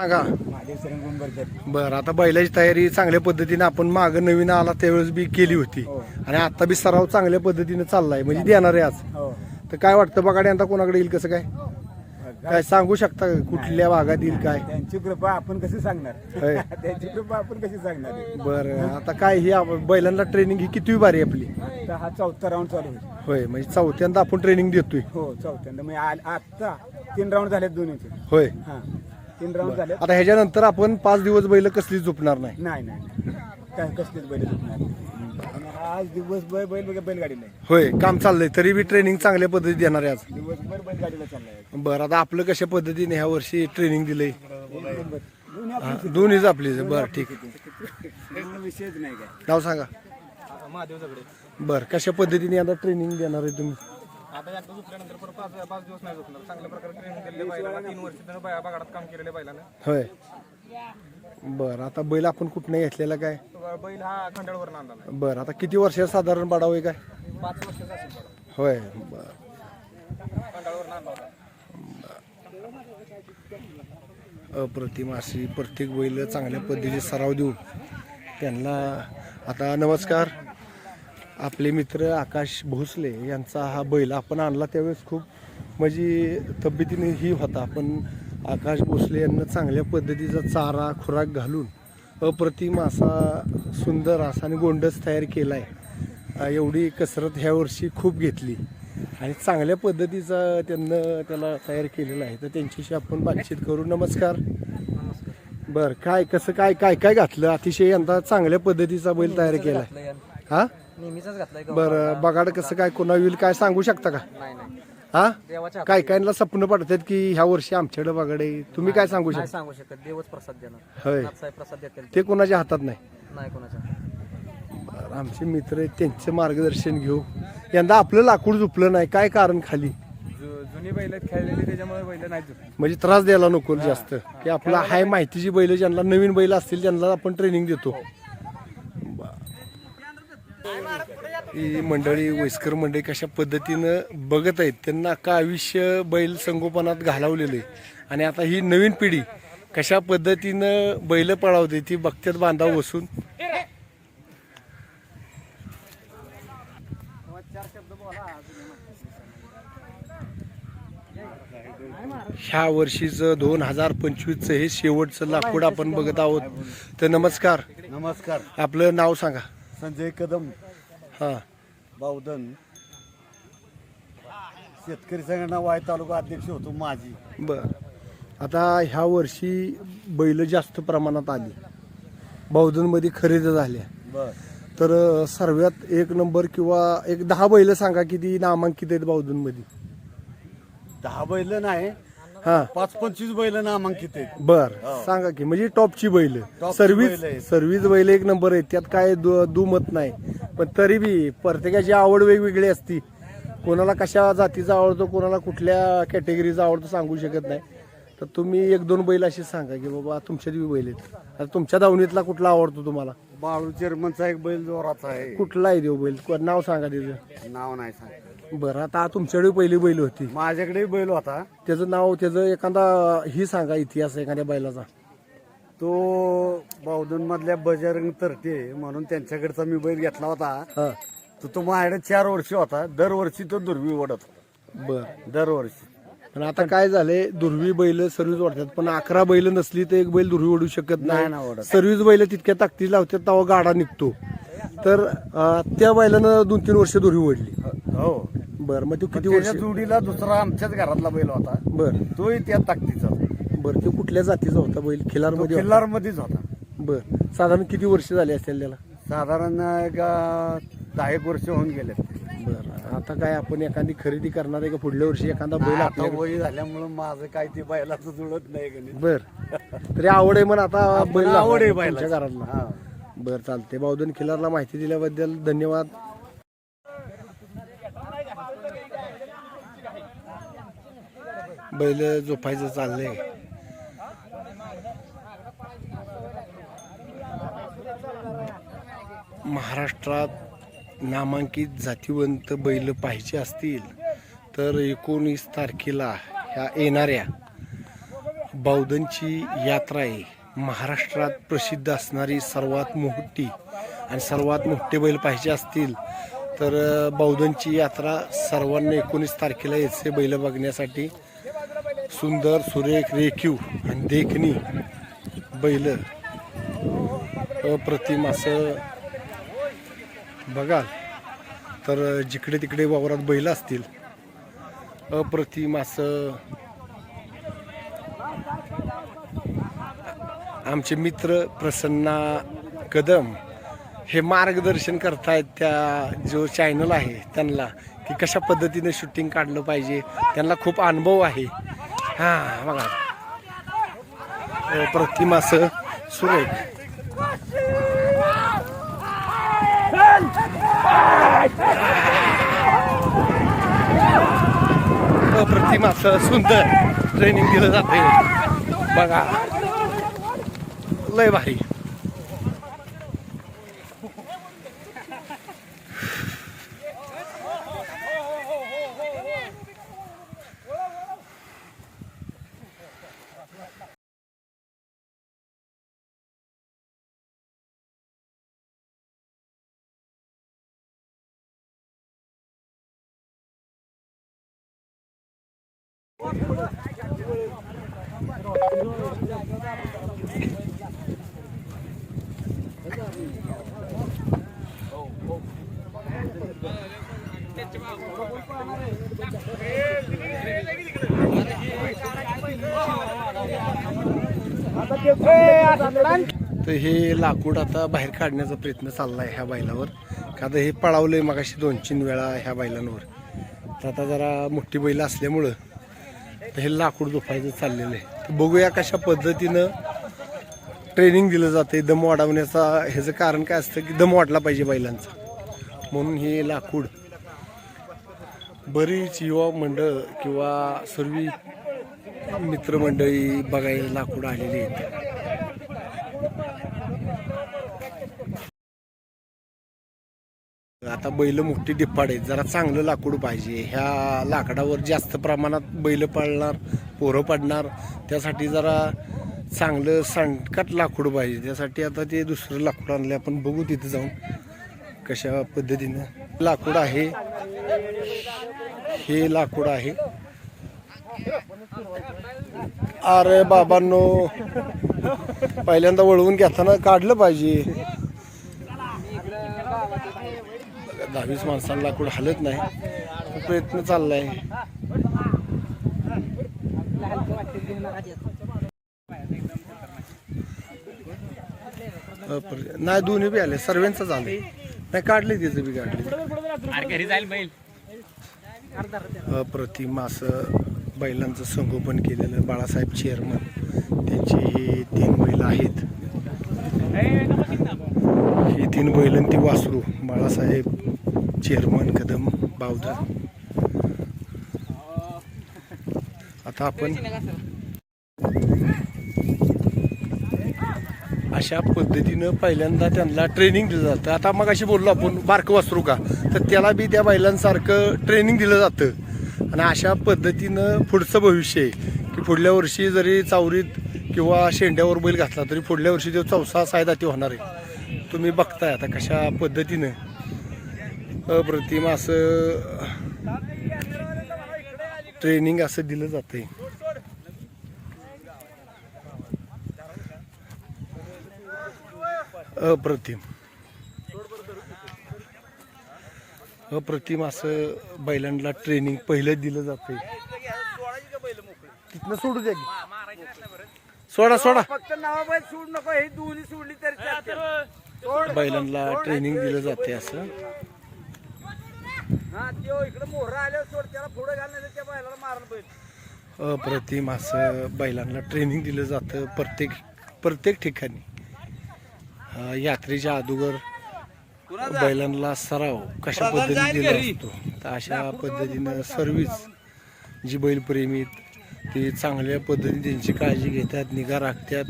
सांगा. बरं आता बैलाची तयारी चांगल्या पद्धतीने आपण माग नवीन आला त्यावेळेस बी केली होती. हो. आणि आता बी सराव चांगल्या पद्धतीने चाललाय म्हणजे देणार आहे आज. हो. तर काय वाटतं बघा आता कोणाकडे येईल कसं काय? काय सांगू शकता? कुठल्या भागात येईल काय? त्यांची कृपा आपण कशी सांगणार. त्यांची कृपा आपण कशी सांगणार? बरं आता काय ही बैलांना ट्रेनिंग ही किती बारी आपली. हा चौथा राऊंड चालू होय म्हणजे चौथ्यांदा आपण ट्रेनिंग देतोय. हो चौथ्यांदा. म्हणजे आता तीन राऊंड झालेत दोन्हीचे. होय. हा. तीन राऊंड झाले आता ह्याच्यानंतर आपण पाच दिवस बैल कसली झोपणार नाही. नाही नाही नाही. काय कसलीच बैल आणि आज दिवसभर बैल बघा बैलगाडीला आहे. होय काम चाललंय. तरी बी ट्रेनिंग चांगल्या पद्धतीने देणार आहे आज. दिवसभर बैलगाडीला चाललाय बरं आता आपलं कशा पद्धतीने ह्या वर्षी ट्रेनिंग दिलंय. दोन्ही हा, दोन्हीच आपली बरं ठीक. विषयच नाही काय नाव सांगा. महादेव झगडे. बरं कशा पद्धतीने आता ट्रेनिंग देणार आहे तुम्ही? आता एकदा झोपल्यानंतर पाच पाच दिवस नाही झोपणार चांगल्या प्रकारे ट्रेनिंग बैलाला. तीन वर्ष त्यानं बाया बागाडात काम केलेल्या बैलानं होय. बरं आता बैल आपण कुठनं घेतलेला काय? तो बैल हा खंडाळवर आणला बरं आता किती वर्ष साधारण बाडावं काय? पाच वर्षाचा असेल बरं होय बरं. खंडाळवर आणला होता अप्रतिम अशी प्रत्येक बैल चांगल्या पद्धतीने सराव देऊन त्यांना आता नमस्कार. आपले मित्र आकाश भोसले यांचा हा बैल आपण आणला त्यावेळेस खूप म्हणजे तब्येतीने ही होता. पण आकाश भोसले यांना चांगल्या पद्धतीचा चारा खुराक घालून अप्रतिम असा सुंदर असा आणि गोंडस तयार केला आहे एवढी कसरत ह्या वर्षी खूप घेतली. आणि चांगल्या पद्धतीचा त्यांना त्याला तयार केलेला आहे. तर त्यांच्याशी आपण बातचीत करू. नमस्कार. बर काय कसं काय काय काय घातलं? अतिशय यंदा चांगल्या पद्धतीचा बैल तयार केलाय. हा? नेहमीचाच घातलाय बरं बघाड कसं काय कोणा होईल काय सांगू शकता का? नाही नाही. हा? देवाच्या काय कायला स्वप्न पडतात की ह्या वर्षी आमच्याकडे बघाड आहे तुम्ही काय सांगू नाही शकता? सांगू शकत. देवच प्रसाद देणार. होय. साहेब प्रसाद देतील ते. कोणाच्या हातात नाही? नाही कोणाच्या बरं, आमचे मित्र आहेत त्यांचं मार्गदर्शन घेऊ. यंदा आपलं लाकूड झुपलं नाही. काय कारण खाली? जुनी बैल खेळलेली त्याच्यामुळे बैल नाही झोपली. म्हणजे त्रास द्यायला नको जास्त. की आपला हाय माहितीची बैल ज्यांना नवीन बैल असतील त्यांना आपण ट्रेनिंग देतो. ही मंडळी वयस्कर मंडळी कशा पद्धतीनं बघत आहेत त्यांना का आयुष्य बैल संगोपनात घालवलेलं आहे आणि आता ही नवीन पिढी कशा पद्धतीनं बैल पळावते ती बघत्यात बांधाव बसून. ह्या वर्षीचं दोन हजार पंचवीसचं हे शेवटचं लाकूड आपण बघत आहोत. तर नमस्कार. नमस्कार. आपलं नाव सांगा. संजय कदम. हां. बावधन. शेतकरी संघटना वाय तालुका अध्यक्ष होतो माझी बर. आता ह्या वर्षी बैल जास्त प्रमाणात आली. बौद्धनमध्ये खरेदी झाल्या. बर. तर अं, सर्वात एक नंबर किंवा एक दहा बैल सांगा किती नामांकित आहेत बौद्धनमध्ये दहा बैल नाही हां. पाच पंचवीस बैल नामांकित आहेत. बर सांगा की म्हणजे टॉपची बैल. सर्व्हिस बैलं आहेत. सर्व्हिस बैल एक नंबर आहे त्यात काय दु- दुमत नाही. पण तरी बी प्रत्येकाची आवड वेगवेगळी असती. कोणाला कशा जातीचा आवडतो कोणाला कुठल्या कॅटेगरीचा आवडतो सांगू शकत नाही. तर तुम्ही एक दोन बैल अशी सांगा की बाबा तुमच्यात बी बैल आहेत. आता तुमच्या दावणीतला कुठला आवडतो तुम्हाला? बाळू चेअरमनचा एक बैल जोराचा आहे. कुठला आहे देव बैल. को- नाव सांगा त्याचं. नाव नाही सांग बरं आता तुमच्याकडे पहिली बैल होती. माझ्याकडे बैल होता. त्याचं नाव त्याचं एखादा ही सांगा इतिहास एखाद्या बैलाचा. तो बावधन मधल्या बजरंग तरटे म्हणून त्यांच्याकडचा मी बैल घेतला होता. हा. तर तो माझ्याकडे चार वर्षी होता. दरवर्षी तो दुर्वी ओढत होता. बर. दरवर्षी. पण आता काय झाले दुर्वी बैल सर्व्हिस वाढतात पण अकरा बैल नसली तर एक बैल दुर्वी ओढू शकत नाही. ना ओढत. सर्व्हिस बैल तितक्या ताकदी लावतात तेव्हा गाडा निघतो. तर अं, त्या बैलानं दोन तीन वर्ष दुर्वी ओढली. हो. बर मग तो किती त्याच्या वर्ष? जोडीला दुसरा आमच्याच घरातला बैल होता. बर. तोही त्या ताकदीचा. बर तो कुठल्या जातीचा होता बैल? खिलारमध्ये किल्लार मध्येच होता. बर. साधारण किती वर्ष झाली असेल त्याला? साधारण एक अं, दहा एक वर्ष होऊन गेले. बर. आता काय आपण एखादी खरेदी करणार आहे का? पुढल्या वर्षी एखादा बैल आता आपल्याकडे वय झाल्यामुळं माझं काय ते बैलाचं जुळत नाही गणित. बर. तरी आवड आहे म्हणून आता बैल आवड आहे लागला तुमच्या हा. बर चालते बावधन खिलारला माहिती दिल्याबद्दल धन्यवाद. बैल झोपायचं चाललंय. महाराष्ट्रात नामांकित जातीवंत बैल पाहिजे असतील तर एकोणीस तारखेला ह्या येणाऱ्या बौद्धांची यात्रा आहे महाराष्ट्रात प्रसिद्ध असणारी सर्वात मोठी आणि सर्वात मोठे बैल पाहिजे असतील तर अ, बौद्धांची यात्रा सर्वांना एकोणीस तारखेला यायचे बैल बघण्यासाठी. सुंदर सुरेख रेखीव आणि देखणी बैल अप्रतिम असं बघाल. तर जिकडे तिकडे वावरात बैल असतील अप्रतिम असं आमचे मित्र प्रसन्ना कदम हे मार्गदर्शन करतायत त्या जो चॅनल आहे त्यांना की कशा पद्धतीने शूटिंग काढलं पाहिजे. त्यांना खूप अनुभव आहे. हां बघा. प्रतिमा असं सुरेख. अप्रतिम असं सुंदर. ट्रेनिंग दिलं जाते बघा. लय भारी. तर हे लाकूड आता बाहेर काढण्याचा प्रयत्न चालला आहे ह्या बैलावर. का आता हे पळावलंय मगाशी दोन तीन वेळा ह्या बैलांवर. तर आता जरा मोठी बैल असल्यामुळं हे लाकूड दुखायचं चाललेलं आहे. बघूया कशा पद्धतीनं ट्रेनिंग दिलं जाते दम वाढवण्याचा ह्याचं कारण काय असतं की दम वाढला पाहिजे बैलांचा. म्हणून हे लाकूड बरीच युवा मंडळ किंवा सर्व मित्रमंडळी बघायला लाकूड आलेली आहेत. आता बैल मोठी डिप्पाड आहेत. जरा चांगलं लाकूड पाहिजे. ह्या लाकडावर जास्त प्रमाणात बैल पडणार पोरं पडणार त्यासाठी जरा चांगलं सांडकाट लाकूड पाहिजे. त्यासाठी आता ते दुसरं लाकूड आणलं आपण बघू तिथे जाऊन कशा पद्धतीनं लाकूड आहे. हे लाकूड आहे. अरे बाबांनो पहिल्यांदा वळवून घेताना काढलं पाहिजे. दहावीस माणसांना लाकूड हलत नाही. प्रयत्न चाललाय. नाही दोन्ही बी आले. सर्वांच आले. नाही काढले तिचं बी काढले अप्रतिम असं बैलांचं संगोपन केलेलं बाळासाहेब चेअरमन. त्यांची ही तीन बैल आहेत. ही तीन बैल ती वासरू. बाळासाहेब चेअरमन कदम बावधर. आता आपण अशा पद्धतीनं पहिल्यांदा त्यांना ट्रेनिंग दिलं जातं. आता मग अशी बोललो आपण बारकं वासरू का? तर त्याला बी त्या बैलांसारखं ट्रेनिंग दिलं जातं. आणि अशा पद्धतीनं पुढचं भविष्य आहे की पुढल्या वर्षी जरी चावरीत किंवा शेंड्यावर बैल घातला तरी पुढल्या वर्षी जो चौसा सायदा ते होणार आहे. तुम्ही बघताय आता कशा पद्धतीनं अप्रतिम असं ट्रेनिंग असं दिलं जातंय. अप्रतिम. अप्रतिम असं बैलांना ट्रेनिंग पहिलं दिलं जातंय. तिथनं सोडू द्या की. सोडा सोडा. फक्त सोड नको हे दोन्ही सोडली तरी. बैलांना ट्रेनिंग दिलं जाते असं. हा त्यो इकडे मोहरा आल्यावर सोड त्याला पुढे घालण्याचं त्या बैलाला मारण बैल. अप्रतिम असं बैलांना ट्रेनिंग दिलं जातं प्रत्येक प्रत्येक ठिकाणी. अं, यात्रेच्या अगोदर बैलांना सराव कशा पद्धतीने दिला असतो तर अशा पद्धतीनं सर्विस जी बैलप्रेमी आहेत, ते चांगल्या पद्धतीने त्यांची काळजी घेतात निगा राखतात.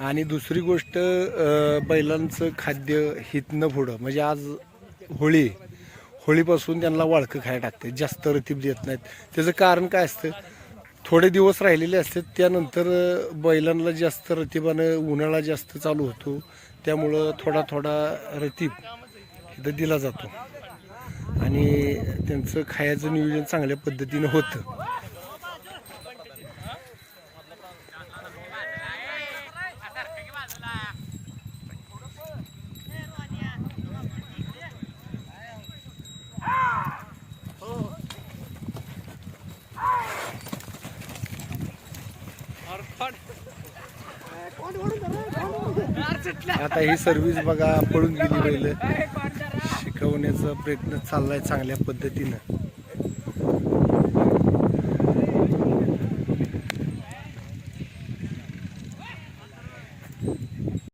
आणि दुसरी गोष्ट अं, बैलांचं खाद्य हितनं पुढं. म्हणजे आज होळी होळीपासून त्यांना वाळकं खायला टाकते. जास्त रतीब देत नाहीत. त्याचं कारण काय असतं? थोडे दिवस राहिलेले असतात त्यानंतर बैलांना जास्त रतीबानं उन्हाळा जास्त चालू होतो. त्यामुळं थोडा थोडा रतीब इथं दिला जातो. आणि त्यांचं खायचं नियोजन चांगल्या पद्धतीनं होतं. आता ही सर्व्हिस बघा पळून गेली बैल. शिकवण्याचा प्रयत्न चाललाय चांगल्या पद्धतीनं.